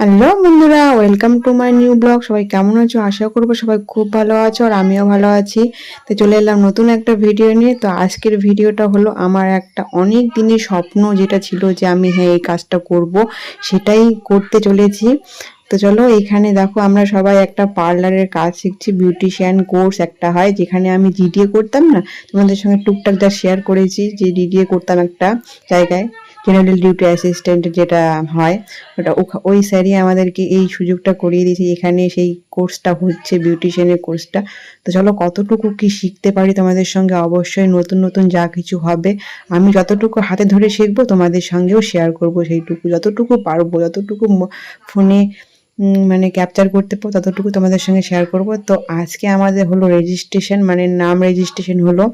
Hello বন্ধুরা, welcome to my new blog. সবাই কেমন আছো? আশা করব সবাই খুব ভালো আছো আর আমিও ভালো আছি। তো চলে এলাম নতুন একটা ভিডিও নিয়ে। তো আজকের ভিডিওটা হলো আমার একটা অনেক দিনের স্বপ্ন, যেটা ছিল যে আমি হ্যাঁ এই কাজটা করব, সেটাই করতে চলেছি। তো চলো এখানে দেখো আমরা সবাই একটা পার্লারের কাজ শিখছি বিউটিশিয়ান কোর্স একটা হয়, যেখানে আমি জিডিএ করতাম না, তোমাদের সঙ্গে টুকটাক যা শেয়ার করেছি যে ডিডিএ করতাম একটা জায়গায় জেনারেল ডিউটি অ্যাসিস্ট্যান্ট যেটা হয়, ওটা ওই স্যারই আমাদেরকে এই সুযোগটা করিয়ে দিয়েছে, এখানে সেই কোর্সটা হচ্ছে বিউটিশিয়ানের কোর্সটা তো চলো কতটুকু কি শিখতে পারি তোমাদের সঙ্গে, অবশ্যই নতুন নতুন যা কিছু হবে, আমি যতটুকু হাতে ধরে শিখব তোমাদের সঙ্গেও শেয়ার করব, সেইটুকু যতটুকু পারব, যতটুকু ফোনে মানে ক্যাপচার করতে পারব ততটুকু তোমাদের সঙ্গে শেয়ার করব। তো আজকে আমাদের হলো রেজিস্ট্রেশন মানে নাম রেজিস্ট্রেশন হলো।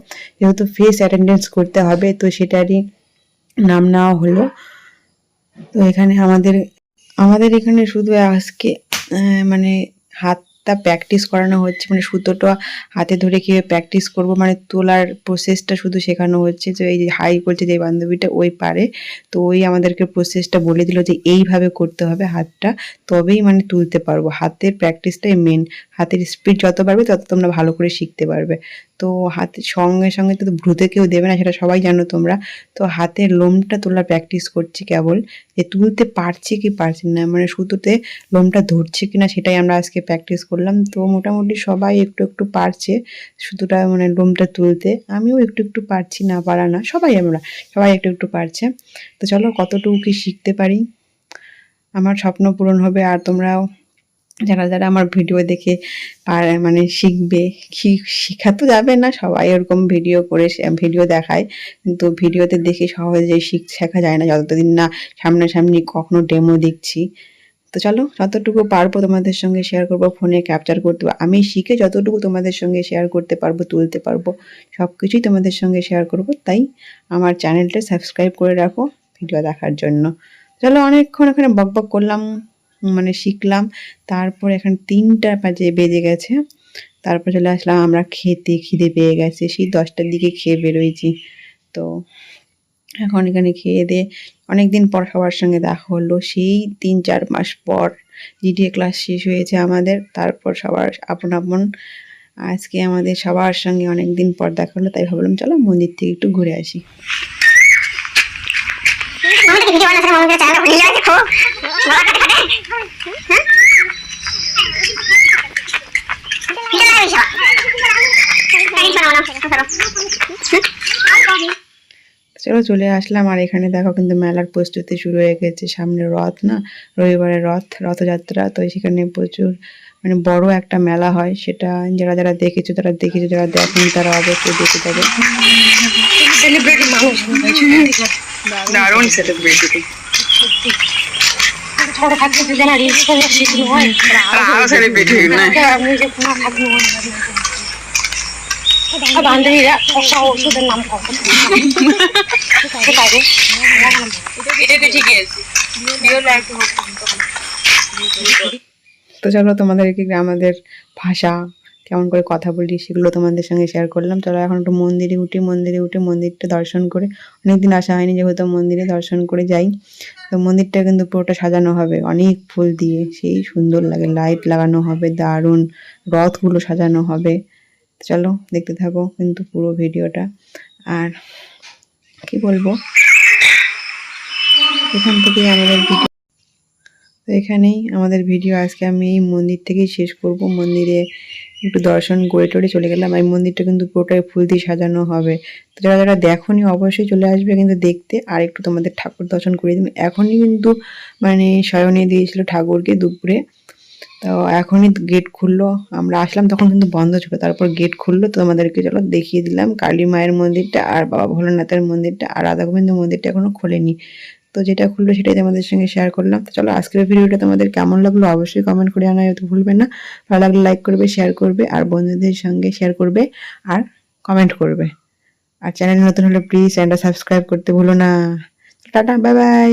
যেহেতু ফেস অ্যাটেন্ডেন্স করতে হবে, তো সেটারই নাম নেওয়া হলো। তো এখানে আমাদের আমাদের এখানে শুধু আজকে মানে মানে হাতটা প্র্যাকটিস করানো হচ্ছে মানে সুতোটা হাতে ধরে কীভাবে প্র্যাকটিস করব মানে তোলার প্রসেসটা শুধু শেখানো হচ্ছে, যে এই যে হাই করছে যে বান্ধবীটা ওই পারে, তো ওই আমাদেরকে প্রসেসটা বলে দিল যে এইভাবে করতে হবে হাতটা, তবেই মানে তুলতে পারব। হাতের প্র্যাকটিসটাই মেন হাতের স্পিড যত বাড়বে তত তোমরা ভালো করে শিখতে পারবে। তো হাতের সঙ্গে সঙ্গে তো ভ্রুতে কেউ দেবে না, সেটা সবাই জানো তোমরা। তো হাতের লোমটা তোলার প্র্যাকটিস করছি কেবল, যে তুলতে পারছি কি পারছি না মানে সুতোতে লোমটা ধরছে কিনা সেটাই আমরা আজকে প্র্যাকটিস করলাম। তো মোটামুটি সবাই একটু একটু পারছে সুতোটা মানে লোমটা তুলতে। আমিও একটু একটু পারছি, না পারা না, সবাই আমরা, সবাই একটু একটু পারছে। তো চলো কতটুকু কি শিখতে পারি? আমার স্বপ্ন পূরণ হবে আর তোমরাও যারা যারা আমার ভিডিও দেখে পার মানে শিখবে শেখা তো যাবে না, সবাই ওরকম ভিডিও করে ভিডিও দেখায়। কিন্তু ভিডিওতে দেখে সহজে শিখ, শেখা যায় না, যতদিন না সামনাসামনি কখনো ডেমো দেখছি। তো চলো যতটুকু পারব তোমাদের সঙ্গে শেয়ার করব ফোনে ক্যাপচার করতে। আমি শিখে যতটুকু তোমাদের সঙ্গে শেয়ার করতে পারব, তুলতে পারব সব কিছুই তোমাদের সঙ্গে শেয়ার করব। তাই আমার চ্যানেলটা সাবস্ক্রাইব করে রাখো ভিডিও দেখার জন্য। চলো অনেকক্ষণ এখানে বক বক করলাম মানে শিখলাম। তারপর এখানে তিনটা বাজে, বেজে গেছে। তারপর চলে আসলাম, আমরা খেতে খিদে পেয়ে গেছে। সেই দশটার দিকে খেয়ে বেরোইছি তো এখন এখানে খেয়ে দিয়ে অনেক দিন পর সবার সঙ্গে দেখা হলো। সেই তিন, চার মাস পর জিডিএ ক্লাস শেষ হয়েছে আমাদের। তারপর সবার আপন আপন আজকে আমাদের সবার সঙ্গে অনেক দিন পর দেখা হলো, তাই ভাবলাম চলো মন্দির থেকে একটু ঘুরে আসি। আমাদেরকে চলো চলে আসলাম। আর এখানে দেখো কিন্তু মেলার প্রস্তুতি শুরু হয়ে গেছে। সামনে রথ না? রবিবারের রথ রথযাত্রা। তো সেখানে প্রচুর মানে বড় একটা মেলা হয়। সেটা যারা যারা দেখেছ তারা দেখেছ যারা দেখেনি তারা অবশ্যই দেখে যাবে। দারুণ সেলিব্রিটি ছোট থাকতে যদি না রিলস করে হয়? আরও সেলিব্রিটি না আপনি যে কোনো থাকবে তো চলো তোমাদেরকে আমাদের ভাষা, কেমন করে কথা বলি সেগুলো তোমাদের সঙ্গে শেয়ার করলাম। চলো এখন একটু মন্দিরে উঠি, মন্দিরে উঠে মন্দিরটা দর্শন করে। অনেকদিন আসা হয়নি যেহেতু মন্দিরে দর্শন করে যাই। তো মন্দিরটা কিন্তু পুরোটা সাজানো হবে, অনেক ফুল দিয়ে। সেই সুন্দর লাগে লাইট লাগানো হবে, দারুণ রথগুলো সাজানো হবে। চলো দেখতে থাকো কিন্তু পুরো ভিডিওটা। আর কি বলব? এখান থেকে আমাদের ভিডিও। তো এখানেই আমাদের ভিডিও। আজকে আমি এই মন্দির থেকেই শেষ করব। মন্দিরে একটু দর্শন করে টরে চলে গেলাম। এই মন্দিরটা কিন্তু পুরোটাই ফুল দিয়ে সাজানো হবে। তো যারা যারা দেখোনি, অবশ্যই চলে আসবে কিন্তু দেখতে। আর একটু তোমাদের ঠাকুর দর্শন করে দিন এখনই কিন্তু মানে শয়নে দিয়েছিল ঠাকুরকে দুপুরে। তো এখনই গেট খুললো। আমরা আসলাম, তখন কিন্তু বন্ধ ছিল। তারপর গেট খুললো, তো আমাদেরকে চলো দেখিয়ে দিলাম। কালী মায়ের মন্দিরটা আর বাবা ভোলানাথের মন্দিরটা আর রাধা গোবিন্দ মন্দিরটা এখনও খোলেনি। তো যেটা খুললো সেটাই তোমাদের সঙ্গে শেয়ার করলাম। তো চলো আজকের ভিডিওটা তোমাদের কেমন লাগল অবশ্যই কমেন্ট করে জানাতে ভুলবে না। ভালো লাগলে লাইক করবে শেয়ার করবে, আর বন্ধুদের সঙ্গে শেয়ার করবে, আর কমেন্ট করবে। আর চ্যানেল নতুন হলে প্লিজ চ্যানেলটা সাবস্ক্রাইব করতে ভুলো না। Tata bye bye